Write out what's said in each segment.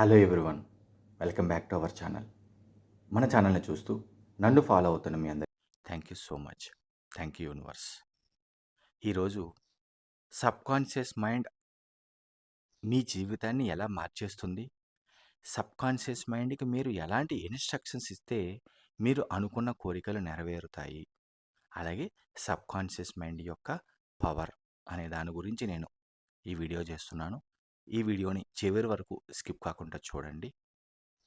Hello everyone welcome back to our channel. మన ఛానల్ని చూస్తూ నన్ను ఫాలో అవుతున్న మీ అందరి thank you so much. Thank you universe. ఈరోజు సబ్కాన్షియస్ మైండ్ మీ జీవితాన్ని ఎలా మార్చేస్తుంది? సబ్కాన్షియస్ మైండ్కి మీరు ఎలాంటి ఇన్స్ట్రక్షన్స్ ఇస్తే మీరు అనుకున్న కోరికలు నెరవేరుతాయి? అలాగే సబ్కాన్షియస్ మైండ్ యొక్క పవర్ అనే దాని గురించి నేను ఈ వీడియో చేస్తున్నాను. ఈ వీడియోని చివరి వరకు స్కిప్ కాకుండా చూడండి.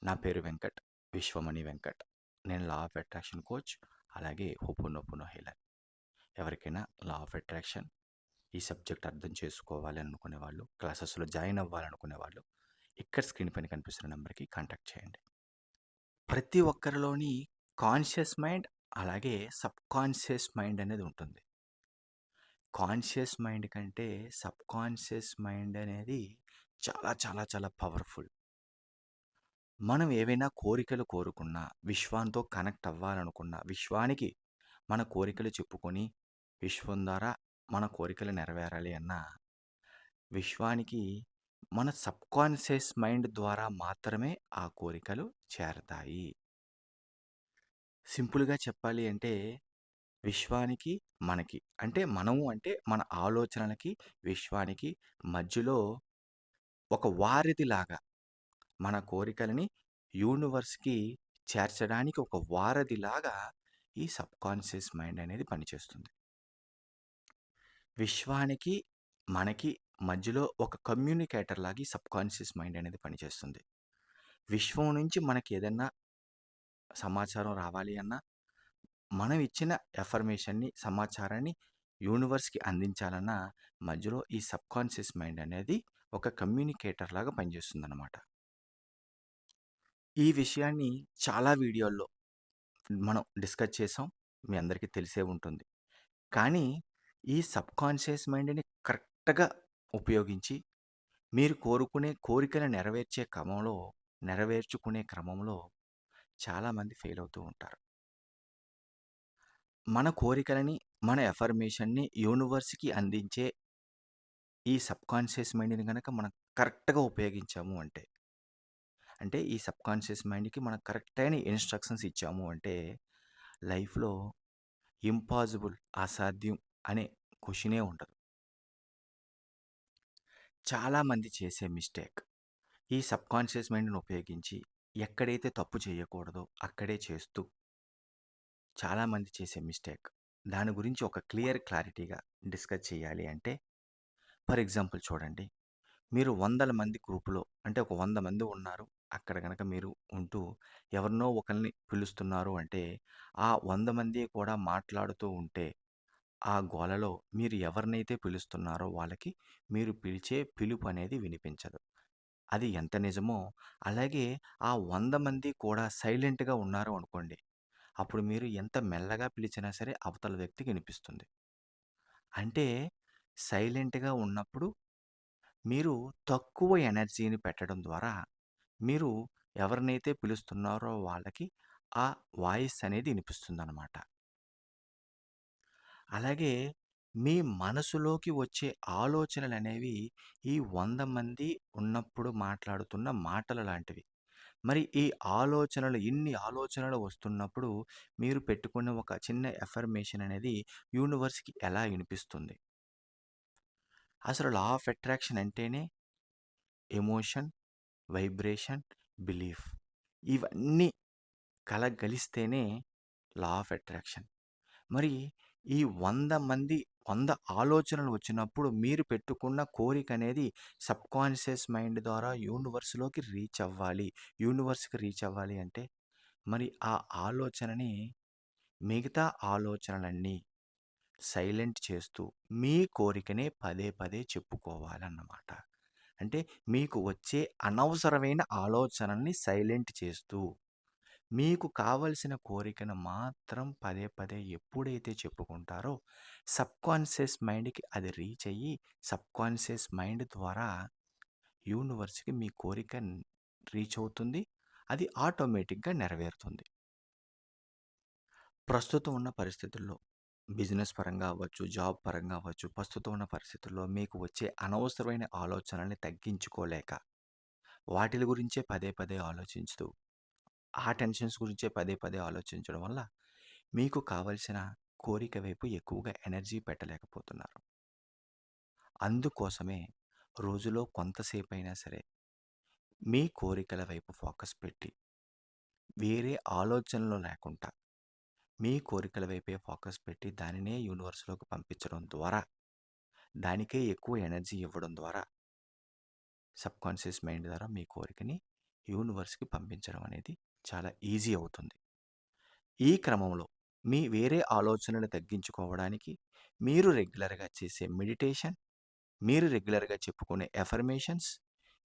నా పేరు వెంకట్ విశ్వమణి వెంకట్. నేను లా ఆఫ్ అట్రాక్షన్ కోచ్ అలాగే హుపునొప్పునో హీలర్. ఎవరికైనా లా ఆఫ్ అట్రాక్షన్ ఈ సబ్జెక్ట్ అర్థం చేసుకోవాలి అనుకునే వాళ్ళు క్లాసెస్లో జాయిన్ అవ్వాలనుకునే వాళ్ళు ఇక్కడ స్క్రీన్ పైన కనిపిస్తున్న నెంబర్కి కాంటాక్ట్ చేయండి. ప్రతి ఒక్కరిలోని కాన్షియస్ మైండ్ అలాగే సబ్ కాన్షియస్ మైండ్ అనేది ఉంటుంది. కాన్షియస్ మైండ్ కంటే సబ్ కాన్షియస్ మైండ్ అనేది చాలా చాలా చాలా పవర్ఫుల్. మనం ఏవైనా కోరికలు కోరుకున్నా విశ్వంతో కనెక్ట్ అవ్వాలనుకున్నా విశ్వానికి మన కోరికలు చెప్పుకొని విశ్వం ద్వారా మన కోరికలు నెరవేరాలి అన్నా విశ్వానికి మన సబ్కాన్షియస్ మైండ్ ద్వారా మాత్రమే ఆ కోరికలు చేరతాయి. సింపుల్గా చెప్పాలి అంటే విశ్వానికి మనకి అంటే మనము అంటే మన ఆలోచనలకి విశ్వానికి మధ్యలో ఒక వారధిలాగా మన కోరికలని యూనివర్స్కి చేర్చడానికి ఒక వారధిలాగా ఈ సబ్కాన్షియస్ మైండ్ అనేది పనిచేస్తుంది. విశ్వానికి మనకి మధ్యలో ఒక కమ్యూనికేటర్ లాగా ఈ సబ్కాన్షియస్ మైండ్ అనేది పనిచేస్తుంది. విశ్వం నుంచి మనకి ఏదన్నా సమాచారం రావాలి అన్నా మనం ఇచ్చిన ఎఫర్మేషన్ని సమాచారాన్ని యూనివర్స్కి అందించాలన్నా మధ్యలో ఈ సబ్కాన్షియస్ మైండ్ అనేది ఒక కమ్యూనికేటర్ లాగా పనిచేస్తుంది అనమాట ఈ విషయాన్ని చాలా వీడియోల్లో మనం డిస్కస్ చేసాం. మీ అందరికీ తెలిసే ఉంటుంది. కానీ ఈ సబ్ కాన్షియస్ మైండ్ని కరెక్ట్గా ఉపయోగించి మీరు కోరుకునే కోరికలు నెరవేర్చే క్రమంలో నెరవేర్చుకునే క్రమంలో చాలామంది ఫెయిల్ అవుతూ ఉంటారు. మన కోరికలని మన ఎఫర్మేషన్ని యూనివర్స్కి అందించే ఈ సబ్కాన్షియస్ మైండ్ని కనుక మనం కరెక్ట్గా ఉపయోగించాము అంటే అంటే ఈ సబ్కాన్షియస్ మైండ్కి మనం కరెక్ట్ అయిన ఇన్స్ట్రక్షన్స్ ఇచ్చాము అంటే లైఫ్లో ఇంపాసిబుల్ అసాధ్యం అనే క్వశ్చనే ఉండదు. చాలామంది చేసే మిస్టేక్ ఈ సబ్కాన్షియస్ మైండ్ని ఉపయోగించి ఎక్కడైతే తప్పు చేయకూడదో అక్కడే చేస్తూ చాలామంది చేసే మిస్టేక్. దాని గురించి ఒక క్లియర్ క్లారిటీగా డిస్కస్ చేయాలి అంటే ఫర్ ఎగ్జాంపుల్ చూడండి. మీరు వందల మంది గ్రూపులో అంటే ఒక వంద మంది ఉన్నారు. అక్కడ కనుక మీరు ఉంటూ ఎవరినో ఒకరిని పిలుస్తున్నారు అంటే ఆ వంద మంది కూడా మాట్లాడుతూ ఉంటే ఆ గోలలో మీరు ఎవరినైతే పిలుస్తున్నారో వాళ్ళకి మీరు పిలిచే పిలుపు అనేది వినిపించదు. అది ఎంత నిజమో అలాగే ఆ వంద మంది కూడా సైలెంట్గా ఉన్నారు అనుకోండి. అప్పుడు మీరు ఎంత మెల్లగా పిలిచినా సరే అవతల వ్యక్తికి వినిపిస్తుంది. అంటే సైలెంట్గా ఉన్నప్పుడు మీరు తక్కువ ఎనర్జీని పెట్టడం ద్వారా మీరు ఎవరినైతే పిలుస్తున్నారో వాళ్ళకి ఆ వాయిస్ అనేది వినిపిస్తుందన్నమాట. అలాగే మీ మనసులోకి వచ్చే ఆలోచనలు అనేవి ఈ వంద మంది ఉన్నప్పుడు మాట్లాడుతున్న మాటలు లాంటివి. మరి ఈ ఆలోచనలు ఇన్ని ఆలోచనలు వస్తున్నప్పుడు మీరు పెట్టుకున్న ఒక చిన్న ఎఫర్మేషన్ అనేది యూనివర్స్కి ఎలా వినిపిస్తుంది? అసలు లా ఆఫ్ అట్రాక్షన్ అంటేనే ఎమోషన్ వైబ్రేషన్ బిలీఫ్. ఇవన్నీ కలగలిస్తేనే లా ఆఫ్ అట్రాక్షన్. మరి ఈ వంద మంది వంద ఆలోచనలు వచ్చినప్పుడు మీరు పెట్టుకున్న కోరిక అనేది సబ్కాన్షియస్ మైండ్ ద్వారా యూనివర్స్లోకి రీచ్ అవ్వాలి. యూనివర్స్కి రీచ్ అవ్వాలి అంటే మరి ఆ ఆలోచనని మిగతా ఆలోచనలన్నీ సైలెంట్ చేస్తూ మీ కోరికనే పదే పదే చెప్పుకోవాలన్నమాట. అంటే మీకు వచ్చే అనవసరమైన ఆలోచనల్ని సైలెంట్ చేస్తూ మీకు కావలసిన కోరికను మాత్రం పదే పదే ఎప్పుడైతే చెప్పుకుంటారో సబ్కాన్షియస్ మైండ్కి అది రీచ్ అయ్యి సబ్కాన్షియస్ మైండ్ ద్వారా యూనివర్స్కి మీ కోరిక రీచ్ అవుతుంది. అది ఆటోమేటిక్గా నెరవేరుతుంది. ప్రస్తుతం ఉన్న పరిస్థితుల్లో బిజినెస్ పరంగా అవ్వచ్చు జాబ్ పరంగా అవ్వచ్చు ప్రస్తుతం ఉన్న పరిస్థితుల్లో మీకు వచ్చే అనవసరమైన ఆలోచనల్ని తగ్గించుకోలేక వాటిల గురించే పదే పదే ఆలోచించుతూ ఆ టెన్షన్స్ గురించే పదే పదే ఆలోచించడం వల్ల మీకు కావలసిన కోరిక వైపు ఎక్కువగా ఎనర్జీ పెట్టలేకపోతున్నారు. అందుకోసమే రోజులో కొంతసేపు అయినా సరే మీ కోరికల వైపు ఫోకస్ పెట్టి వేరే ఆలోచనలు లేకుండా మీ కోరికల వైపే ఫోకస్ పెట్టి దానినే యూనివర్స్లోకి పంపించడం ద్వారా దానికే ఎక్కువ ఎనర్జీ ఇవ్వడం ద్వారా సబ్కాన్షియస్ మైండ్ ద్వారా మీ కోరికని యూనివర్స్కి పంపించడం అనేది చాలా ఈజీ అవుతుంది. ఈ క్రమంలో మీ వేరే ఆలోచనలు తగ్గించుకోవడానికి మీరు రెగ్యులర్గా చేసే మెడిటేషన్ మీరు రెగ్యులర్గా చెప్పుకునే ఎఫర్మేషన్స్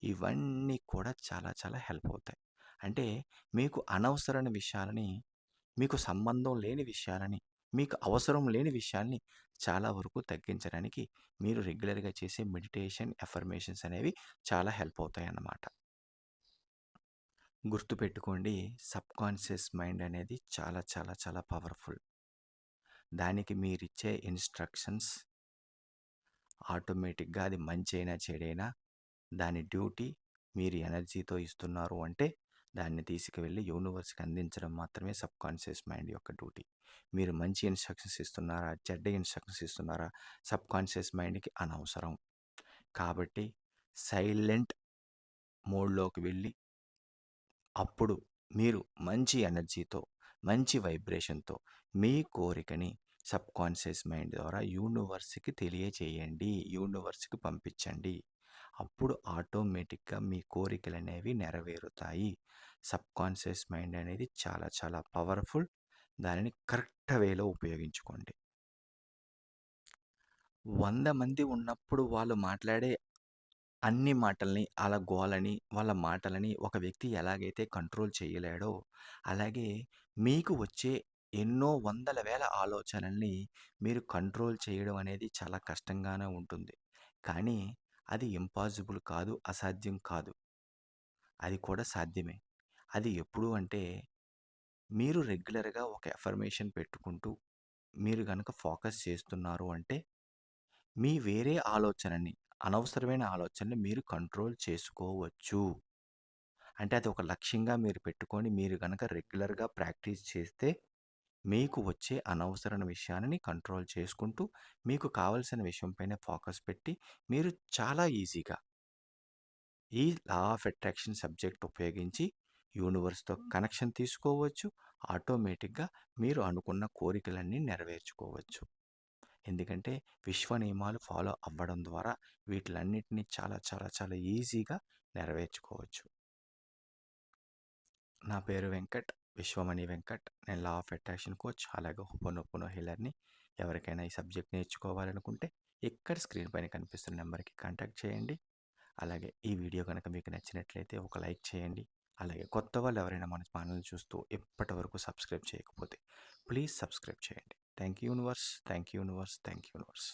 ఇవన్నీ కూడా చాలా చాలా హెల్ప్ అవుతాయి. అంటే మీకు అనవసరమైన విషయాలని మీకు సంబంధం లేని విషయాలని మీకు అవసరం లేని విషయాల్ని చాలా వరకు తగ్గించడానికి మీరు రెగ్యులర్గా చేసే మెడిటేషన్ ఎఫర్మేషన్స్ అనేవి చాలా హెల్ప్ అవుతాయి అన్నమాట గుర్తుపెట్టుకోండి సబ్కాన్షియస్ మైండ్ అనేది చాలా చాలా చాలా పవర్ఫుల్. దానికి మీరిచ్చే ఇన్స్ట్రక్షన్స్ ఆటోమేటిక్గా అది మంచి అయినా చెడైనా దాని డ్యూటీ మీరు ఎనర్జీతో ఇస్తున్నారు అంటే దాన్ని తీసుకువెళ్ళి యూనివర్స్కి అందించడం మాత్రమే సబ్ కాన్షియస్ మైండ్ యొక్క డ్యూటీ. మీరు మంచి ఇన్స్ట్రక్షన్స్ ఇస్తున్నారా? చెడ్డ ఇన్స్ట్రక్షన్స్ ఇస్తున్నారా? సబ్ కాన్షియస్ మైండ్కి అనవసరం. కాబట్టి సైలెంట్ మోడ్లోకి వెళ్ళి అప్పుడు మీరు మంచి ఎనర్జీతో మంచి వైబ్రేషన్తో మీ కోరికని సబ్ కాన్షియస్ మైండ్ ద్వారా యూనివర్స్కి తెలియచేయండి యూనివర్స్కి పంపించండి. అప్పుడు ఆటోమేటిక్గా మీ కోరికలు అనేవి నెరవేరుతాయి. సబ్కాన్షియస్ మైండ్ అనేది చాలా చాలా పవర్ఫుల్. దానిని కరెక్ట్ వేలో ఉపయోగించుకోండి. వంద మంది ఉన్నప్పుడు వాళ్ళు మాట్లాడే అన్ని మాటల్ని అలా గోలని వాళ్ళ మాటలని ఒక వ్యక్తి ఎలాగైతే కంట్రోల్ చేయలేడో అలాగే మీకు వచ్చే ఎన్నో వందల వేల ఆలోచనల్ని మీరు కంట్రోల్ చేయడం అనేది చాలా కష్టంగానే ఉంటుంది. కానీ అది ఇంపాసిబుల్ కాదు అసాధ్యం కాదు. అది కూడా సాధ్యమే. అది ఎప్పుడు అంటే మీరు రెగ్యులర్గా ఒక ఎఫర్మేషన్ పెట్టుకుంటూ మీరు కనుక ఫోకస్ చేస్తున్నారు అంటే మీ వేరే ఆలోచనని అనవసరమైన ఆలోచనని మీరు కంట్రోల్ చేసుకోవచ్చు. అంటే అది ఒక లక్ష్యంగా మీరు పెట్టుకొని మీరు కనుక రెగ్యులర్గా ప్రాక్టీస్ చేస్తే మీకు వచ్చే అనవసరమైన విషయాన్ని కంట్రోల్ చేసుకుంటూ మీకు కావలసిన విషయం పైన ఫోకస్ పెట్టి మీరు చాలా ఈజీగా ఈ లా ఆఫ్ అట్రాక్షన్ సబ్జెక్ట్ ఉపయోగించి యూనివర్స్తో కనెక్షన్ తీసుకోవచ్చు. ఆటోమేటిక్గా మీరు అనుకున్న కోరికలన్నీ నెరవేర్చుకోవచ్చు. ఎందుకంటే విశ్వ నియమాలు ఫాలో అవ్వడం ద్వారా వీటిలన్నిటినీ చాలా చాలా చాలా ఈజీగా నెరవేర్చుకోవచ్చు. నా పేరు వెంకట్. విశ్వమణి వెంకట్ నేను లా ఆఫ్ అట్రాక్షన్ కోచ్ అలాగే హుపోనొప్పునో హీలర్ని ఎవరికైనా ఈ సబ్జెక్ట్ నేర్చుకోవాలనుకుంటే ఇక్కడ స్క్రీన్ పైన కనిపిస్తున్న నెంబర్కి కాంటాక్ట్ చేయండి. అలాగే ఈ వీడియో కనుక మీకు నచ్చినట్లయితే ఒక లైక్ చేయండి. అలాగే కొత్త వాళ్ళు ఎవరైనా మన ఛానల్ చూస్తూ ఇప్పటి వరకు సబ్స్క్రైబ్ చేయకపోతే ప్లీజ్ సబ్స్క్రైబ్ చేయండి. Thank you universe thank you universe thank you universe.